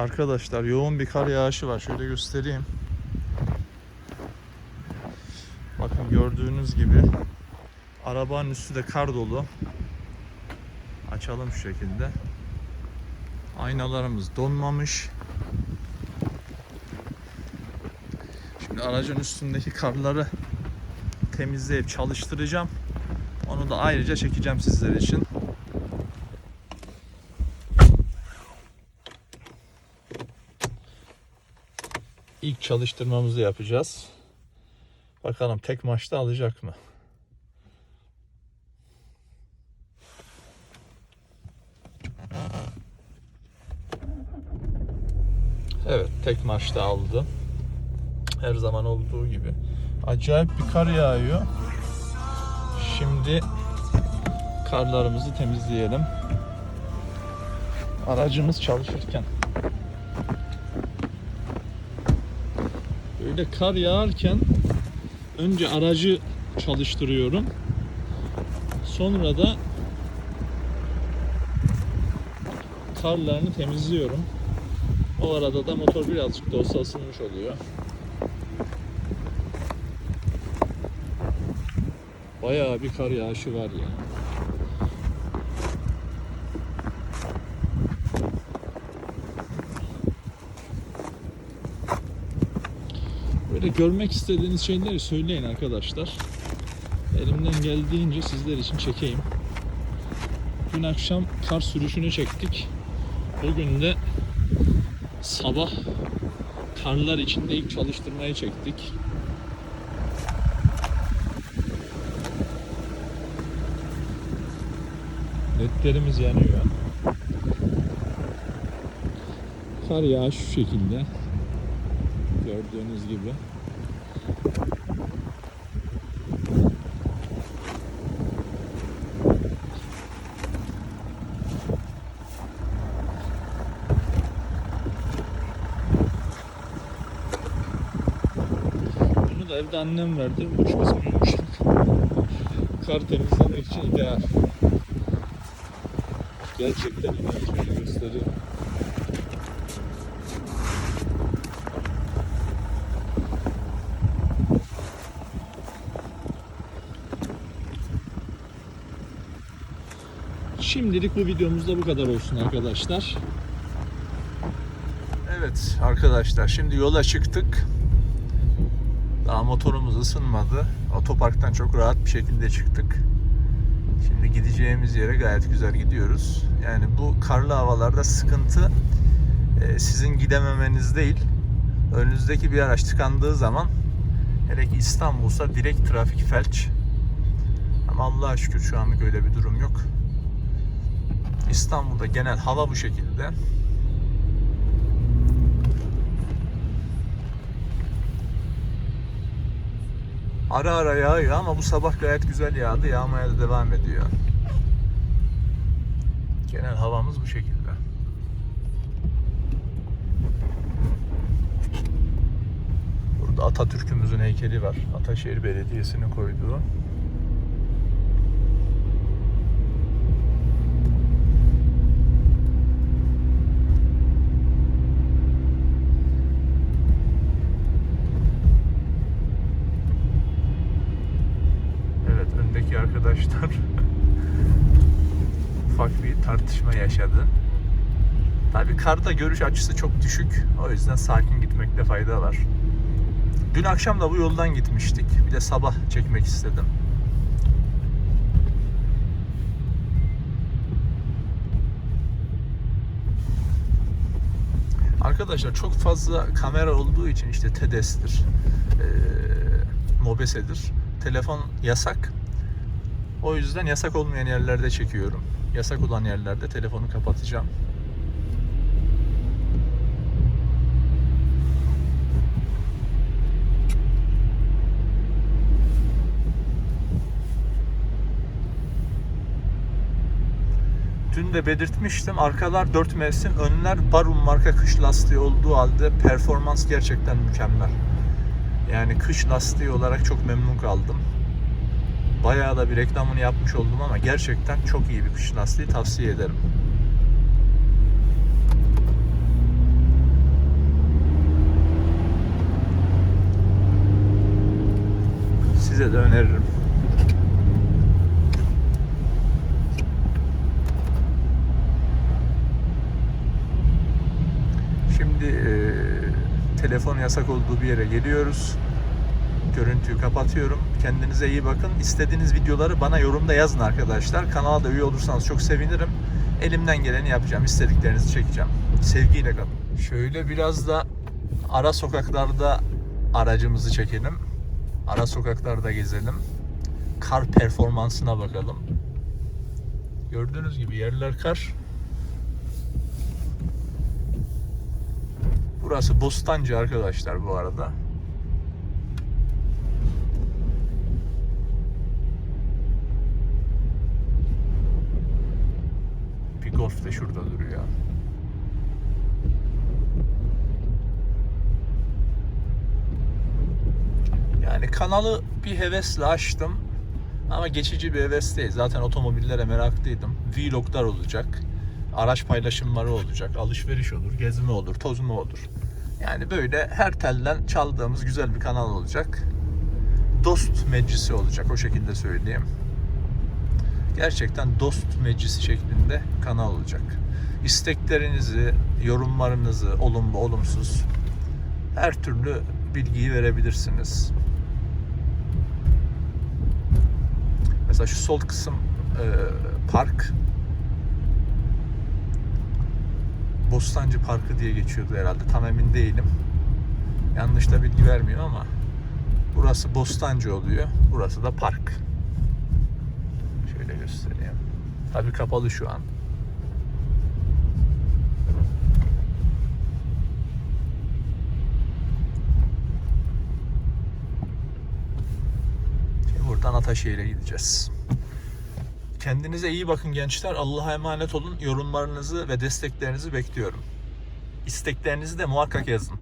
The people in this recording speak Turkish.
Arkadaşlar yoğun bir kar yağışı var. Şöyle göstereyim. Bakın gördüğünüz gibi arabanın üstü de kar dolu. Açalım şu şekilde. Aynalarımız donmamış. Şimdi aracın üstündeki karları temizleyip çalıştıracağım. Onu da ayrıca çekeceğim sizler için. İlk çalıştırmamızı yapacağız. Bakalım tek maçta alacak mı? Evet, tek maçta aldı. Her zaman olduğu gibi. Acayip bir kar yağıyor. Şimdi karlarımızı temizleyelim. Aracımız çalışırken. Böyle kar yağarken önce aracı çalıştırıyorum. Sonra da karlarını temizliyorum. O arada da motor birazcık da olsa ısınmış oluyor. Bayağı bir kar yağışı var ya. Böyle görmek istediğiniz şeyleri söyleyin arkadaşlar. Elimden geldiğince sizler için çekeyim. Dün akşam kar sürüşünü çektik. Bugün de sabah karlar içinde ilk çalıştırmayı çektik. Ledlerimiz yanıyor. Kar yağış şu şekilde. Gördüğünüz gibi. Bunu da evde annem verdi. Uç kısmı yumuşak. Kar temizlemek için ideal. Gerçekten ideal. Şöyle. Şimdilik bu videomuzda bu kadar olsun arkadaşlar. Evet arkadaşlar şimdi yola çıktık. Daha motorumuz ısınmadı. Otoparktan çok rahat bir şekilde çıktık. Şimdi gideceğimiz yere gayet güzel gidiyoruz. Yani bu karlı havalarda sıkıntı e, sizin gidememeniz değil. Önünüzdeki bir araç tıkandığı zaman hele ki İstanbul'sa direkt trafik felç. Ama Allah'a şükür şu anlık öyle bir durum yok. İstanbul'da genel hava bu şekilde. Ara ara yağıyor ama bu sabah gayet güzel yağdı. Yağmaya da devam ediyor. Genel havamız bu şekilde. Burada Atatürk'ümüzün heykeli var. Ataşehir Belediyesi'nin koyduğu. Evet, öndeki arkadaşlar ufak bir tartışma yaşadı. Tabii karda görüş açısı çok düşük. O yüzden sakin gitmekte fayda var. Dün akşam da bu yoldan gitmiştik. Bir de sabah çekmek istedim. Arkadaşlar çok fazla kamera olduğu için işte TEDES'tir, eee Mobese'dir. Telefon yasak. O yüzden yasak olmayan yerlerde çekiyorum. Yasak olan yerlerde telefonu kapatacağım. Dün de belirtmiştim. Arkalar 4 mevsim, önler Barum marka kış lastiği olduğu halde performans gerçekten mükemmel. Yani kış lastiği olarak çok memnun kaldım. Bayağı da bir reklamını yapmış oldum ama gerçekten çok iyi bir kış lastiği tavsiye ederim. Size de öneririm. Şimdi e, telefon yasak olduğu bir yere geliyoruz. Görüntüyü kapatıyorum. Kendinize iyi bakın. İstediğiniz videoları bana yorumda yazın arkadaşlar. Kanala da üye olursanız çok sevinirim. Elimden geleni yapacağım. İstediklerinizi çekeceğim. Sevgiyle kalın. Şöyle biraz da ara sokaklarda aracımızı çekelim. Ara sokaklarda gezelim. Kar performansına bakalım. Gördüğünüz gibi yerler kar. Burası Bostancı arkadaşlar bu arada. Bir golf de şurada duruyor. Yani kanalı bir hevesle açtım. Ama geçici bir heves değil. Zaten otomobillere meraklıydım. Vloglar olacak. Araç paylaşımları olacak. Alışveriş olur, gezme olur, tozma olur. Yani böyle her telden çaldığımız güzel bir kanal olacak. Dost meclisi olacak o şekilde söyleyeyim. Gerçekten dost meclisi şeklinde kanal olacak. İsteklerinizi, yorumlarınızı, olumlu, olumsuz her türlü bilgiyi verebilirsiniz. Mesela şu sol kısım e, park Bostancı Parkı diye geçiyordu herhalde. Tam emin değilim. Yanlış da bilgi vermiyor ama burası Bostancı oluyor. Burası da park. Göstereyim. Tabii kapalı şu an. Buradan Ataşehir'e gideceğiz. Kendinize iyi bakın gençler. Allah'a emanet olun. Yorumlarınızı ve desteklerinizi bekliyorum. İsteklerinizi de muhakkak yazın.